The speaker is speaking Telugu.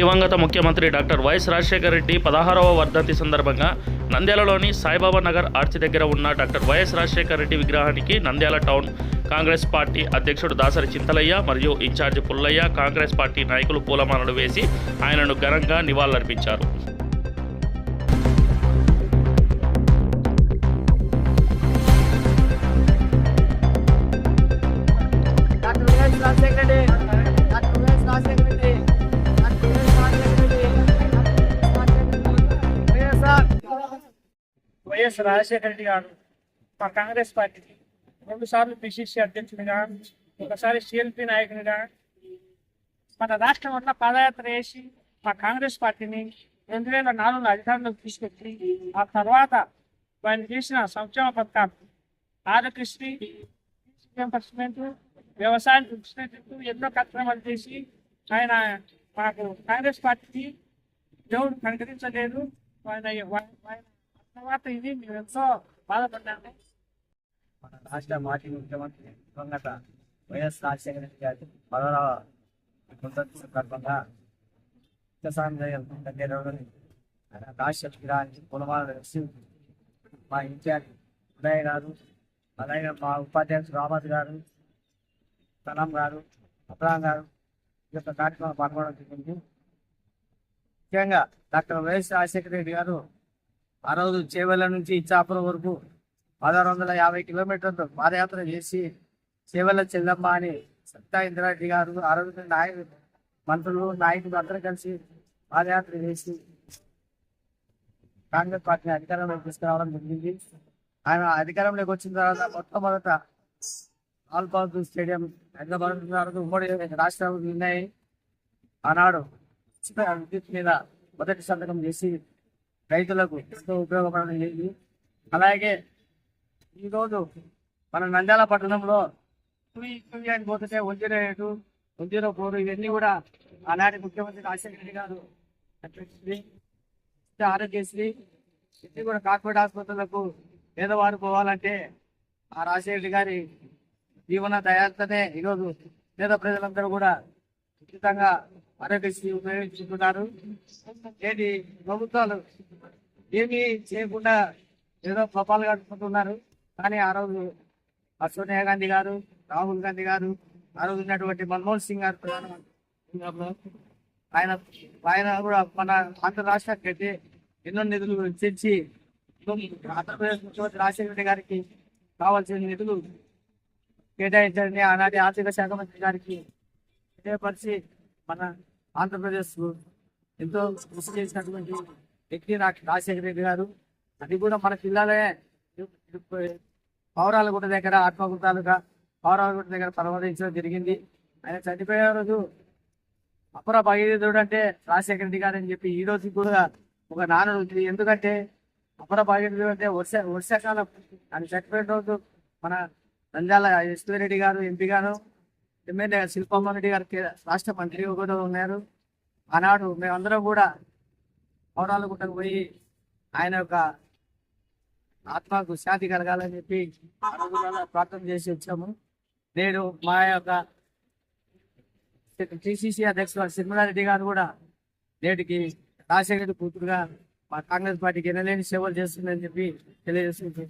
దివంగత ముఖ్యమంత్రి డాక్టర్ వైఎస్ రాజశేఖర రెడ్డి పదహారవ వర్ధంతి సందర్భంగా నంద్యాలలోని సాయిబాబా నగర్ ఆర్చి దగ్గర ఉన్న డాక్టర్ వైఎస్ రాజశేఖర రెడ్డి విగ్రహానికి నంద్యాల టౌన్ కాంగ్రెస్ పార్టీ అధ్యక్షుడు దాసరి చింతలయ్య మరియు ఇన్ఛార్జి పుల్లయ్య కాంగ్రెస్ పార్టీ నాయకులు పూలమాలలు వేసి ఆయనను ఘనంగా నివాళులర్పించారు. వైఎస్ రాజశేఖర రెడ్డి గారు మా కాంగ్రెస్ పార్టీకి రెండు సార్లు పిసిసి అధ్యక్షుడిగా ఒకసారి సిఎల్పి నాయకునిగా మన రాష్ట్రం అంతా పాదయాత్ర చేసి మా కాంగ్రెస్ పార్టీని రెండు వేల నాలుగులో అధికారంలోకి తీసుకొచ్చి ఆ తర్వాత ఆయన చేసిన సంక్షేమ పథకాలు ఆరోగ్యశ్రీ రియంబర్స్మెంట్ వ్యవసాయం చూసినట్టు ఎన్నో కార్యక్రమాలు చేసి ఆయన మాకు కాంగ్రెస్ పార్టీకి దేవుడు కనుకరించలేదు. ఆయన తర్వాత ఇది మేము ఎంతో బాధపడ్డాము మన రాష్ట్ర మాజీ ముఖ్యమంత్రి దివంగత వైఎస్ రాజశేఖర రెడ్డి గారి పదహారవ వర్ధంతి సందర్భంగా ఉత్తసాంధ్రయం ఆయన రాష్ట్ర విగ్రహానికి పులమాల మా ఇన్ఛార్జ్ ఉదయ్ గారు అలాగే మా ఉపాధ్యాయుడు రామత్ గారు కలాం గారు అబ్రాహం గారు ఈ యొక్క కార్యక్రమం పాల్గొనడం జరిగింది ముఖ్యంగా డాక్టర్ వైఎస్ రాజశేఖర రెడ్డి గారు ఆ రోజు చేవెళ్ళ నుంచి ఇచ్చాపురం వరకు పదహారు వందల యాభై కిలోమీటర్లు పాదయాత్ర చేసి చేవెళ్ళ చెల్లమ్మ అని సత్తా ఇంద్రారెడ్డి గారు ఆ రోజు నాయకులు మంత్రులు నాయకులు అందరూ కలిసి పాదయాత్ర చేసి కాంగ్రెస్ పార్టీని అధికారంలోకి తీసుకురావడం జరిగింది. ఆయన అధికారంలోకి వచ్చిన తర్వాత మొట్టమొదట ఆల్పాల్ స్టేడియం హైదరాబాద్ తర్వాత ఉమ్మడి రాష్ట్రాలు ఉన్నాయి ఆనాడు ఉచిత విద్యుత్ మీద మొదటి సంతకం చేసి రైతులకు ఎంతో ఉపయోగపడడం అలాగే ఈరోజు మన నంద్యాల పట్టణంలో తుయి తుయి అని పోతుంటే ఎయిట్ వన్ జీరో ఫోర్ ఇవన్నీ కూడా ఆనాటి ముఖ్యమంత్రి రాజశేఖర రెడ్డి గారు ఆరోగ్యశ్రీ ఇవన్నీ కూడా కార్పొరేట్ ఆసుపత్రులకు పేదవారు పోవాలంటే ఆ రాజశేఖర రెడ్డి గారి జీవన దయాలతోనే ఈరోజు పేద ప్రజలందరూ కూడా ఉచితంగా ఆరోగ్యశ్రీ ఉపయోగించుకున్నారు. ఏంటి ప్రభుత్వాలు ఏమీ చేయకుండా ఏదో పపాలు కట్టుకుంటున్నారు కానీ ఆ రోజు సోనియా గాంధీ గారు రాహుల్ గాంధీ గారు ఆ రోజు ఉన్నటువంటి మన్మోహన్ సింగ్ గారు ప్రధానమంత్రి. ఆయన ఆయన కూడా మన ఆంధ్ర రాష్ట్రానికి అయితే ఎన్నో నిధులు వెచ్చించి ఆంధ్రప్రదేశ్ ముఖ్యమంత్రి రాజశేఖర రెడ్డి గారికి కావాల్సిన నిధులు కేటాయించాలని ఆనాటి ఆర్థిక శాఖ మంత్రి గారికి తెలియపరిచి మన ఆంధ్రప్రదేశ్ ఎంతో కృషి చేసినటువంటి వ్యక్తి నాకు రాజశేఖర రెడ్డి గారు. అది కూడా మన జిల్లాలే. పౌరాలగుట దగ్గర ఆత్మగుట తాలూకా పౌరాలగుట దగ్గర పరమదించడం జరిగింది. ఆయన చనిపోయే రోజు అపర భగీరథుడు అంటే రాజశేఖర రెడ్డి గారు అని చెప్పి ఈ రోజు కూడా ఒక నానుడు ఉంది. ఎందుకంటే అపర భగీరథుడు అంటే వర్ష వర్షాకాలం. ఆయన చనిపోయిన రోజు మన నంద్యాల యశ్వరెడ్డి గారు ఎంపీ గారు ఎమ్మెల్యే శిల్పమ్మ రెడ్డి గారు రాష్ట్ర మంత్రి కూడా ఉన్నారు. ఆనాడు మేమందరం కూడా పౌరాలగుట్టకు పోయి ఆయన యొక్క ఆత్మకు శాంతి కలగాలని చెప్పి ప్రార్థన చేసి వచ్చాము. నేడు మా యొక్క టీసీసీ అధ్యక్షుడు సినిమలారెడ్డి గారు కూడా నేటికి రాజశేఖర కూతురుగా మా కాంగ్రెస్ పార్టీకి ఎనలేని సేవలు చేస్తుందని చెప్పి తెలియజేస్తుంది